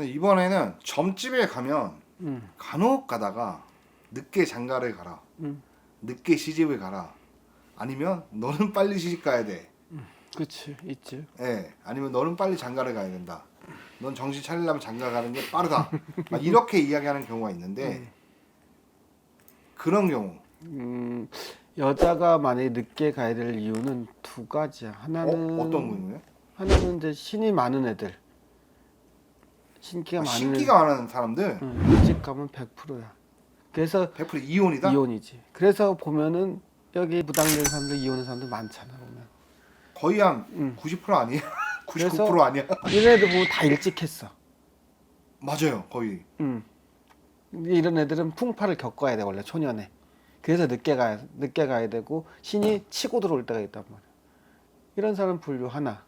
이번에는 점집에 가면 음. 간혹 가다가 늦게 장가를 가라. 음. 늦게 시집을 가라. 아니면 너는 빨리 시집 가야 돼. 그치 있지. 예. 아니면 너는 빨리 장가를 가야 된다. 넌 정신 차리려면 장가 가는 게 빠르다. 막 이렇게 이야기하는 경우가 있는데 그런 경우 음, 여자가 만약에 늦게 가야 될 이유는 두 가지야. 어, 하나는 어떤 경우예요? 하나는 이제 신이 많은 애들. 신기가 아, 많은 신기가 많은 사람들. 응, 일찍 가면 100%야. 그래서 100% 이혼이다. 이혼이지. 그래서 보면은 여기 무당된 사람들 이혼한 사람들 많잖아 보면. 거의 한 응. 90% 아니야? 99% 그래서- 아니야? 이런 애들 보면 다 일찍 했어. 맞아요. 거의. 응. 이런 애들은 풍파를 겪어야 돼 원래 초년에. 그래서 늦게 가야 늦게 가야 되고 신이 치고 들어올 때가 있단 말이야. 이런 사람 분류 하나.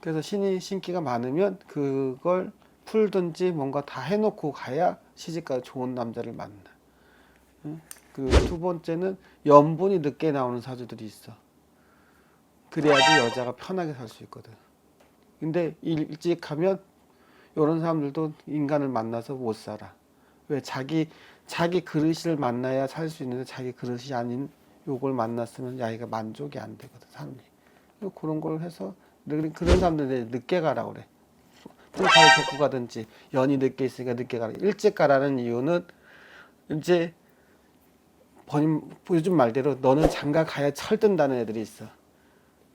그래서 신이 신기가 많으면 그걸 풀든지 뭔가 다 해놓고 가야 시집가 좋은 남자를 만나. 응? 그리고 두 번째는 연분이 늦게 나오는 사주들이 있어. 그래야지 여자가 편하게 살 수 있거든. 근데 일찍 가면 이런 사람들도 인간을 만나서 못 살아. 왜 자기 자기 그릇을 만나야 살 수 있는데 자기 그릇이 아닌 요걸 만났으면 야이가 만족이 안 되거든 사람이. 그런 걸 해서 늘- 그런 사람들 늦게 가라 그래. 풍파를 겪고 가든지 연이 늦게 있으니까 늦게 가라. 일찍 가라는 이유는 이제 본인 요즘 말대로 너는 장가 가야 철든다는 애들이 있어.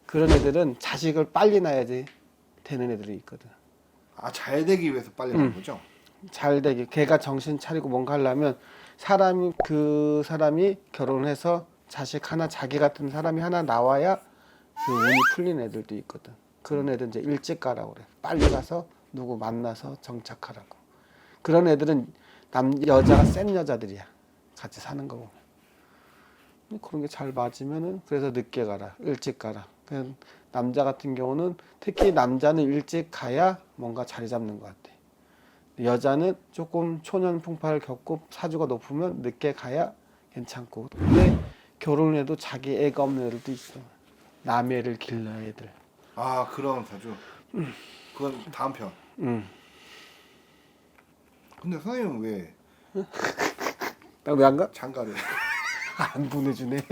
그런 애들은 자식을 빨리 낳아야지 되는 애들이 있거든. 아 잘 되기 위해서 빨리 가는 음. 거죠? 잘 되게 걔가 정신 차리고 뭔가 하려면 사람이 그 사람이 결혼해서 자식 하나 자기 같은 사람이 하나 나와야 그 운이 풀린 애들도 있거든. 그런 애들 이제 일찍 가라고 그래. 빨리 가서 누구 만나서 정착하라고. 그런 애들은 남 여자가 센 여자들이야. 같이 사는 거 보면. 그런 게 잘 맞으면은 그래서 늦게 가라, 일찍 가라. 남자 같은 경우는 특히 남자는 일찍 가야 뭔가 자리 잡는 것 같아. 여자는 조금 초년 풍파를 겪고 사주가 높으면 늦게 가야 괜찮고 근데 결혼해도 자기 애가 없는 애들도 있어 남의 애를 길러야 애들 아 그런 사주. 그건 다음 편. 응. 근데 선생님은 왜 나왜안 가? 장가를? 안 보내주네